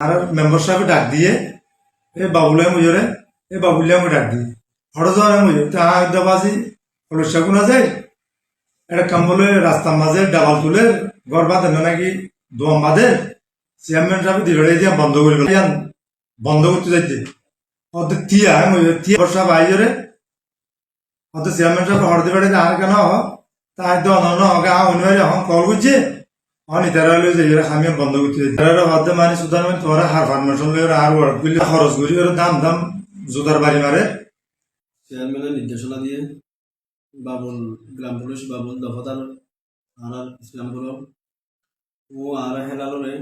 আর member সাহেব ডাক দিয়ে, এ বাবুলে মুজরে এ বাবুলিয়া মু ডাক দিই হঠাৎ যাওয়ার মুজরে তা দেবাজি হলসা গুনা যায় একটা কাম্বলে রাস্তার মাঝে ডাবাল তুলে ঘর বাঁধে না নাকি দোয়াম বাঁধে চেয়ারম্যান সাহেব দিলে দিয়া বন্ধ করে বন্ধ করতে যাইতে অর্ধেক তিয়া তিয়া বর্ষা বাইরে অর্ধেক চেয়ারম্যান সাহেব হরতে পারে আর কেন তাই আ অনিবার্য হন কল করছে অনি তারা লই যে এরা আমি বন্ধ করতে তারা হতে মানে সুদান মানে তোরা হার ফার্মেশন ওরা আর ওয়ার্ড করলে খরচ করি ওরা দাম দাম জুতার বাড়ি মারে চেয়ারম্যানের নির্দেশনা দিয়ে বাবুল গ্রাম পুলিশ বাবুল দফাদার থানার ইসলামপুর ও আর হেলালরে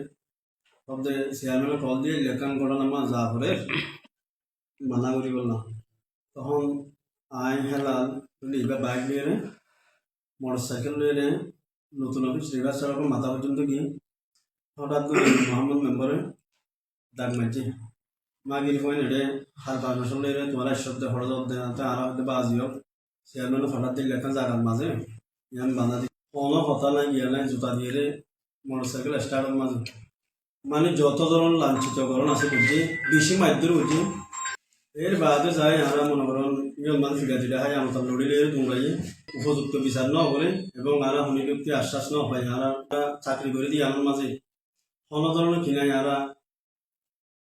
শব্দে চেয়ারম্যানে কল দিয়ে লেখান ঘটনামা যা করে মানা করি বললাম তখন আই হেলাল নিবা বাইক নিয়ে মোটর সাইকেল নিয়ে নতুন অফিস রিভার সড়কের মাথা পর্যন্ত গিয়ে হঠাৎ করে মোহাম্মদ মেম্বারে ডাক মারছে। মাগির কইন এডে হার পারমিশন লইরে তোমার শব্দ হড়দ দে আতে আর হতে বাজিও চেয়ারম্যান হঠাৎ দিলে একটা জায়গার মাঝে, ইয়ান বাধা দি কোনো কথা নাই গিয়া নাই, জুতা দিয়ে রে মোটরসাইকেল স্টার্টের মাঝে। মানে যত ধরনের লাঞ্ছিতকরণ আছে বুঝছি বেশি মাধ্যম বুঝছি এর বাদে যাই, আমরা মনে করেন ইয়ন মান ফিরা ফিরা হয়, আমার লড়িলে তোমরাই উপযুক্ত বিচার ন করে এবং আরা হনিযুক্তি আশ্বাস ন হয়, আরা চাকরি করে দিয়ে আমার মাঝে কোনো ধরনের কিনাই আরা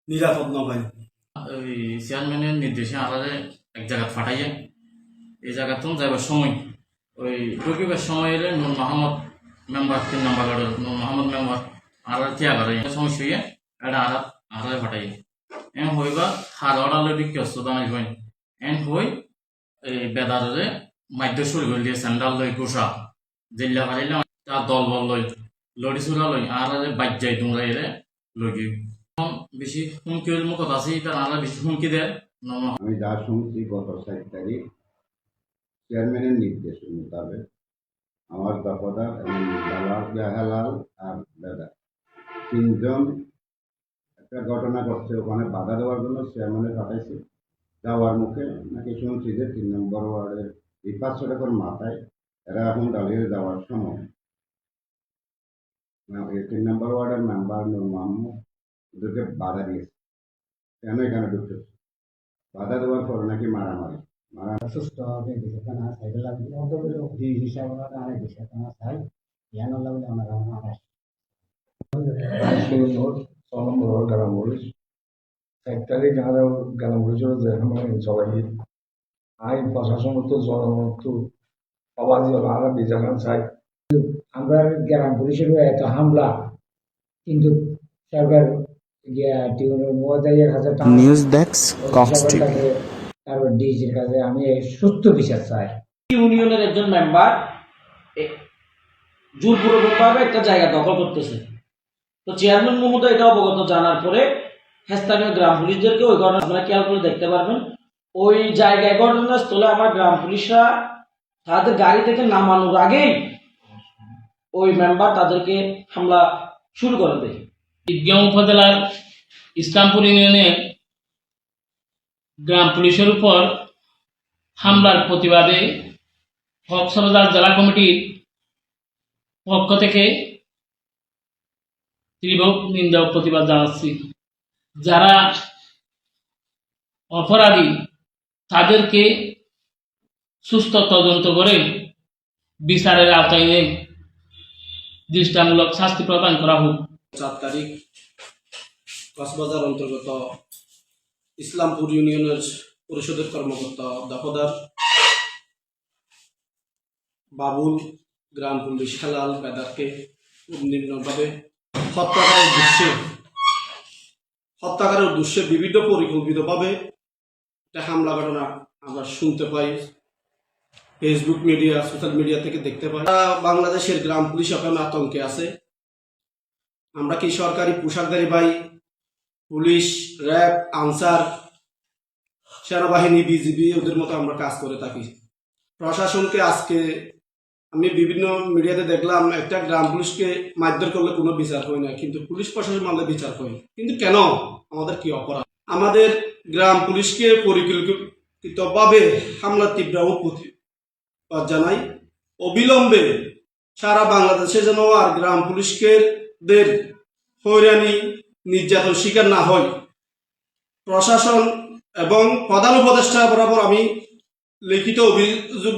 নিরাপদ ন হয়। ওই চেয়ারম্যানের নির্দেশে আমাদের এক জায়গা ফাটাইয়ে, এই জায়গাতে যাবার সময়, ওই ঢুকিবার সময় এলে নূর মাহমদ মেম্বার, তিন নম্বর নূর মাহমদ মেম্বার আর তিয়া করে সময় শুয়ে এটা আর আর ফাটাইয়ে। এন হইবা হার অর্ডার বিক্রি হচ্ছে দামাই হই এন হই এই বেদারে মাধ্য শুরু করে দিয়ে স্যান্ডাল লই কুসা জিল্লা পারিলে তার দল বল লই লড়ি চূড়া লই আর বাজ্যাই যাই তোমরা এলে লই গিয়ে বেশি হুমকি হইলে মুখত আছে তার আলাদা বেশি হুমকি দেয় আমি যা শুনছি গত সাত তারিখ চেয়ারম্যানের নির্দেশ মোতাবেক আমার দফাদার এবং দালাল জাহালাল আর দাদা। তিনজন একটা ঘটনা ঘটছে ওখানে বাধা দেওয়ার জন্য চেয়ারম্যানে পাঠাইছে যাওয়ার মুখে নাকি শুনছি যে তিন নম্বর ওয়ার্ডের এই পাঁচশো টাকার মাথায় এরা এখন দাঁড়িয়ে যাওয়ার সময়। এই তিন নম্বর ওয়ার্ডের মেম্বার নূর মোহাম্মদ ওদেরকে বাধা দিয়েছে। কেন এখানে ঢুকতে বাধা দেওয়ার পর নাকি মারামারি। মারা বিশেষণা সাইকেল হিসাব বিশেষণা চাই জ্ঞান লাগলে আমরা চলাই প্রশাসনত জনমত অবাধ আরও বিচার চাই আমরা গ্রাম পুলিশেরও এত হামলা কিন্তু সরকার নিউজ ডেস্ক কক্স টিভি তারপর ডিজির কাছে আমি সুস্থ বিচার চাই। ইউনিয়নের একজন মেম্বার জোরপূর্বকভাবে একটা জায়গা দখল করতেছে। তো চেয়ারম্যান মহোদয় এটা অবগত জানার পরে স্থানীয় গ্রাম পুলিশদেরকে ওই ঘটনা আপনারা খেয়াল করে দেখতে পারবেন। ওই জায়গায় ঘটনাস্থলে আমার গ্রাম পুলিশরা তাদের গাড়ি থেকে নামানোর আগেই ওই মেম্বার তাদেরকে হামলা শুরু করে দেয়। উপজেলার ইসলামপুর ইউনিয়নের গ্রাম পুলিশের উপর হামলার প্রতিবাদে কক্সবাজার জেলা কমিটির পক্ষ থেকে তীব্র নিন্দা ও প্রতিবাদ জানাচ্ছি। যারা অপরাধী, তাদেরকে সুস্থ তদন্ত করে বিচারের আওতায় এনে দৃষ্টামূলক শাস্তি প্রদান করা হোক। চার তারিখ, কক্সবাজার অন্তর্গত ইসলামপুর ইউনিয়নের পরিষদের কর্মকর্তা দফাদার বাবুল, গ্রাম পুলিশ হেলাল বেদারকে নিম্নভাবে হত্যাকারের উদ্দেশ্যে হত্যাকারের উদ্দেশ্যে বিভিন্ন পরিকল্পিতভাবে একটা হামলা ঘটনা আমরা শুনতে পাই। ফেসবুক মিডিয়া সোশ্যাল মিডিয়া থেকে দেখতে পাই। বাংলাদেশের গ্রাম পুলিশ এখন আতঙ্কে আছে। আমরা কি সরকারি পোশাকধারী ভাই? পুলিশ, র্যাব, আনসার, সেনাবাহিনী, বিজিবি, ওদের মতো আমরা কাজ করে থাকি। প্রশাসনকে আজকে আমি বিভিন্ন মিডিয়াতে দেখলাম, একটা গ্রাম পুলিশকে মারধর করলে কোনো বিচার হয় না, কিন্তু পুলিশ প্রশাসন মারলে বিচার হয় কিন্তু কেন? আমাদের কি অপরাধ? আমাদের গ্রাম পুলিশকে পরিকল্পিতভাবে হামলা তীব্র ও জানাই। অবিলম্বে সারা বাংলাদেশে যেন আর গ্রাম পুলিশকে দের হয়রানি, নির্যাতন শিকার না হয়। প্রশাসন এবং প্রধান উপদেষ্টা বরাবর আমি লিখিত অভিযোগ